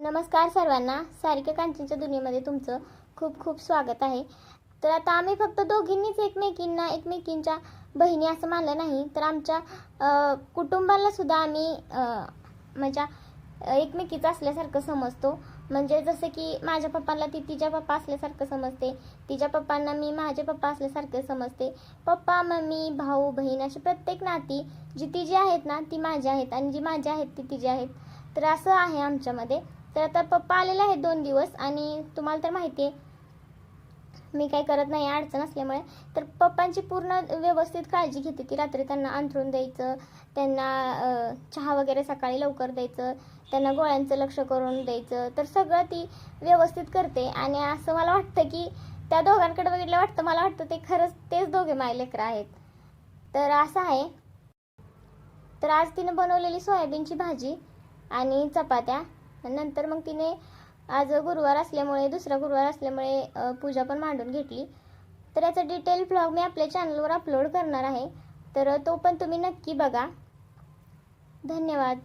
नमस्कार सर्वांना. सारिका कांचनच्या दुनियेमध्ये तुमचं खूप खूप स्वागत आहे. तर आता आम्ही फक्त दोघींनीच एकमेकींना एकमेकींच्या बहिणी असं मानलं नाही तर आमच्या कुटुंबाला सुद्धा आम्ही म्हणजे एकमेकीचं असल्यासारखं समजतो. म्हणजे जसं की माझ्या पप्पाला ती तिच्या पप्पा असल्यासारखं समजते तिच्या पप्पांना मी माझे पप्पा असल्यासारखं समजते. पप्पा मम्मी भाऊ बहीण अशी प्रत्येक नाती जी ती जी आहेत ना ती माझी आहेत आणि जी माझी आहेत ती तिची आहेत. तर असं आहे आमच्यामध्ये. तर आता पप्पा आलेला आहे दोन दिवस आणि तुम्हाला तर माहिती आहे मी काही करत नाही अडचण असल्यामुळे. तर पप्पांची पूर्ण व्यवस्थित काळजी घेते ती रात्री त्यांना अंथरून द्यायचं त्यांना चहा वगैरे सकाळी लवकर द्यायचं त्यांना गोळ्यांचं लक्ष करून द्यायचं. तर सगळं ती व्यवस्थित करते आणि असं मला वाटतं की त्या दोघांकडे बघितलं वाटतं मला वाटतं ते खरंच तेच दोघे माय लेकरं आहेत. तर असं आहे. तर आज तिने बनवलेली सोयाबीनची भाजी आणि चपात्या नंतर मग तिने आज गुरुवार असल्यामुळे दुसरा गुरुवार असल्यामुळे पूजा पण मांडून घेतली. तर याचा डिटेल ब्लॉग मी आपल्या चॅनलवर अपलोड करणार आहे. तर तो पण तुम्ही नक्की बघा. धन्यवाद.